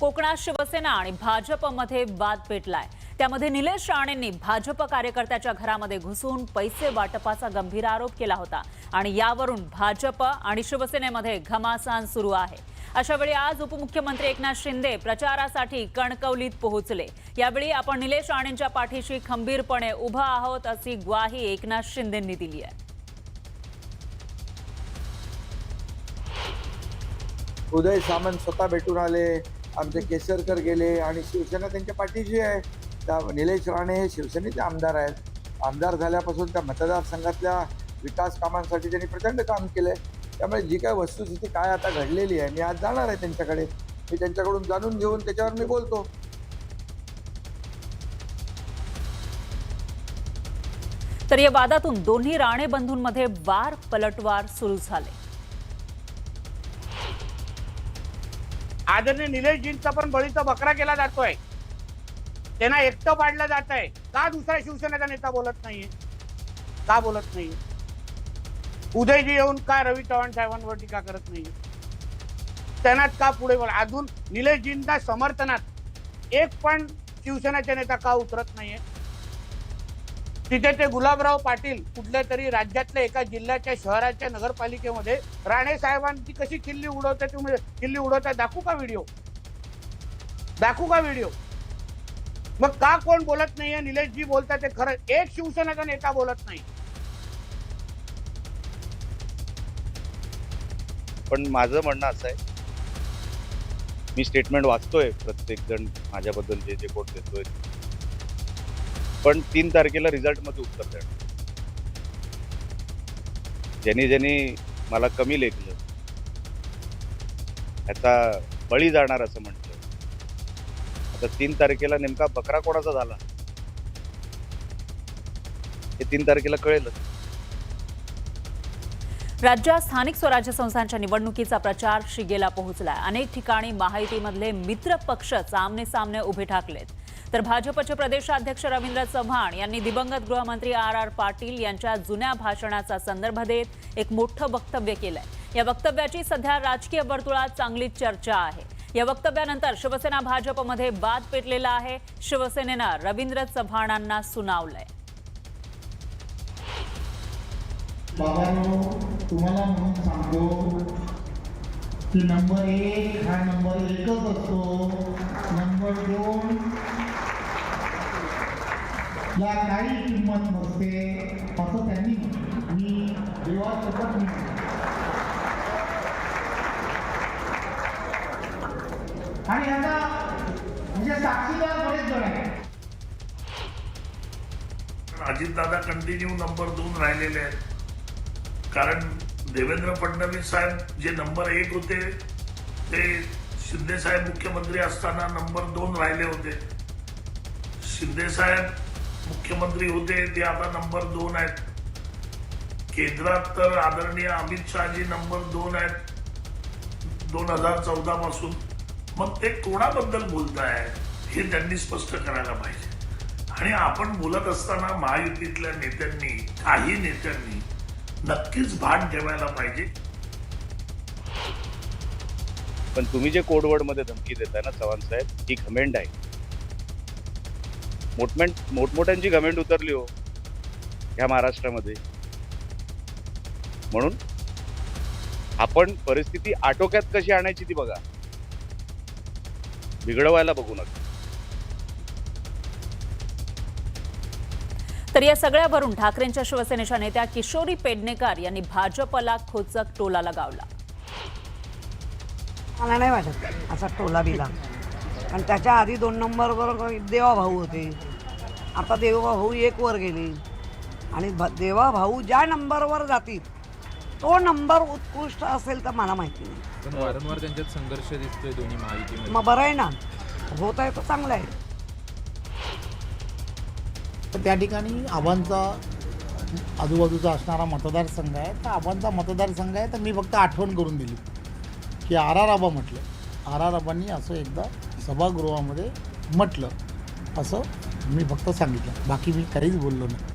कोकणात शिवसेना आणि भाजपमध्ये वाद पेटलाय. त्यामध्ये निलेश राणेंनी भाजप कार्यकर्त्याच्या घरामध्ये घुसून पैसे वाटपाचा गंभीर आरोप केला होता आणि यावरून भाजप आणि शिवसेनेमध्ये घमासान सुरू आहे. अशा वेळी आज उपमुख्यमंत्री एकनाथ शिंदे प्रचारासाठी कणकवलीत पोहोचले. यावेळी आपण निलेश राणेंच्या पाठीशी खंबीरपणे उभं आहोत अशी ग्वाही एकनाथ शिंदेंनी दिली आहे. उदय सामंत स्वतः भेटून आले. आमचे केसरकर गेले आणि शिवसेना त्यांच्या पाठीशी आहे. त्या निलेश राणे हे शिवसेनेचे आमदार आहेत. आमदार झाल्यापासून त्या मतदारसंघातल्या विकास कामांसाठी त्यांनी प्रचंड काम केलंय. त्यामुळे जी काय वस्तुस्थिती काय आता घडलेली आहे मी आज जाणार आहे त्यांच्याकडे. मी त्यांच्याकडून जाणून घेऊन त्याच्यावर मी बोलतो. तर या वादातून दोन्ही राणे बंधूंमध्ये वार पलटवार सुरू झाले. आदरणीय निलेशजींचा पण बळीचा बकरा केला जातोय. त्यांना एकटं पाडलं जात आहे का दुसरा शिवसेनेचा नेता बोलत नाहीये? का बोलत नाहीये? उदयजी येऊन का रवी चव्हाण साहेबांवर टीका करत नाहीये? त्यांनाच का पुढे बोला? अजून निलेशजींच्या समर्थनात एक पण शिवसेनेचा नेता का उतरत नाहीये? तिथे ते गुलाबराव पाटील कुठल्या तरी राज्यातल्या एका जिल्ह्याच्या शहराच्या नगरपालिकेमध्ये राणे साहेबांची कशी किल्ली उडवते तुम्ही म्हणजे किल्ली उडवता दाखवू का व्हिडिओ? दाखवू का व्हिडिओ? मग का कोण बोलत नाहीये? निलेशजी बोलतात ते खरं. एक शिवसेनेचा नेता बोलत नाही. पण माझं म्हणणं असं आहे मी स्टेटमेंट वाचतोय प्रत्येक जण माझ्याबद्दल जे जे कोण देतोय. पण तीन तारखेला रिझल्टमध्ये उत्तर देणार. ज्यांनी ज्यांनी मला कमी लेखलं ह्याचा बळी जाणार असं म्हटलं. आता तीन तारखेला नेमका बकरा कोणाचा झाला? हे तीन तारखेला कळेलच. राज्यात स्थानिक स्वराज्य संस्थांच्या निवडणुकीचा प्रचार शिगेला पोहोचलाय. अनेक ठिकाणी महायुतीमधले मित्र पक्ष सामने सामने उभे ठाकलेत. तर भाजपचे प्रदेशाध्यक्ष रवींद्र चव्हाण यांनी दिवंगत गृहमंत्री आर आर पाटील यांच्या जुन्या भाषणाचा संदर्भ देत एक मोठं वक्तव्य केलंय. या वक्तव्याची सध्या राजकीय वर्तुळात चांगली चर्चा आहे. या वक्तव्यानंतर शिवसेना भाजपमध्ये बाद पेटलेला आहे. शिवसेनेनं रवींद्र चव्हाणांना सुनावलंय. बाबांनो तुम्हाला म्हणून सांगतो की नंबर एक हा या काही किंमत नसते असं त्यांनी मी देवा शपथ मी आणि आता म्हणजे साक्षीदार बरेच जण आहेत. अजितदादा कंटिन्यू नंबर दोन राहिलेले आहेत. कारण देवेंद्र फडणवीस साहेब जे नंबर एक होते ते शिंदे साहेब मुख्यमंत्री असताना नंबर दोन राहिले होते. शिंदे साहेब मुख्यमंत्री होते ते आता नंबर दोन आहेत. केंद्रात तर आदरणीय अमित शहाजी नंबर दोन आहेत दोन हजार चौदा पासून. मग ते कोणाबद्दल बोलताय? हे त्यांनी स्पष्ट करायला पाहिजे. आणि आपण बोलत असताना महायुतीतल्या नेत्यांनी काही नेत्यांनी नक्कीच भान ठेवायला पाहिजे. पण तुम्ही जे कोडवर्डमध्ये धमकी देताय ना चव्हाण साहेब ही घमेंड आहे. मोठमेंट मोठमोठ्यांची घमेंड उतरली हो. ह्या महाराष्ट्रामध्ये. म्हणून आपण परिस्थिती आटोक्यात कशी आणायची ती बघा. बिघडवायला बघू नका. तर या सगळ्यावरून ठाकरेंच्या शिवसेनेच्या नेत्या किशोरी पेडणेकर यांनी भाजपला खोचक टोला लगावला. मला नाही वाटत असा टोला बिला आणि त्याच्या आधी दोन नंबरवर देवा भाऊ होते. आता देवा भाऊ एक वर गेले. आणि भ- देवा भाऊ ज्या नंबरवर जातील तो नंबर उत्कृष्ट असेल तर मला माहिती नाही. पण वारंवार त्यांच्यात संघर्ष दिसतोय दोन्ही महायुतीमध्ये. मग बरं आहे ना. होत आहे तर चांगलं आहे. तर त्या ठिकाणी आबांचा आजूबाजूचा असणारा मतदारसंघ आहे. तर आबांचा मतदारसंघ आहे तर मी फक्त आठवण करून दिली. की आर आर आबा म्हटलं. आर आर आबांनी असं एकदा सभागृहामध्ये म्हटलं. असं मी फक्त सांगितलं. बाकी मी काहीच बोललो नाही.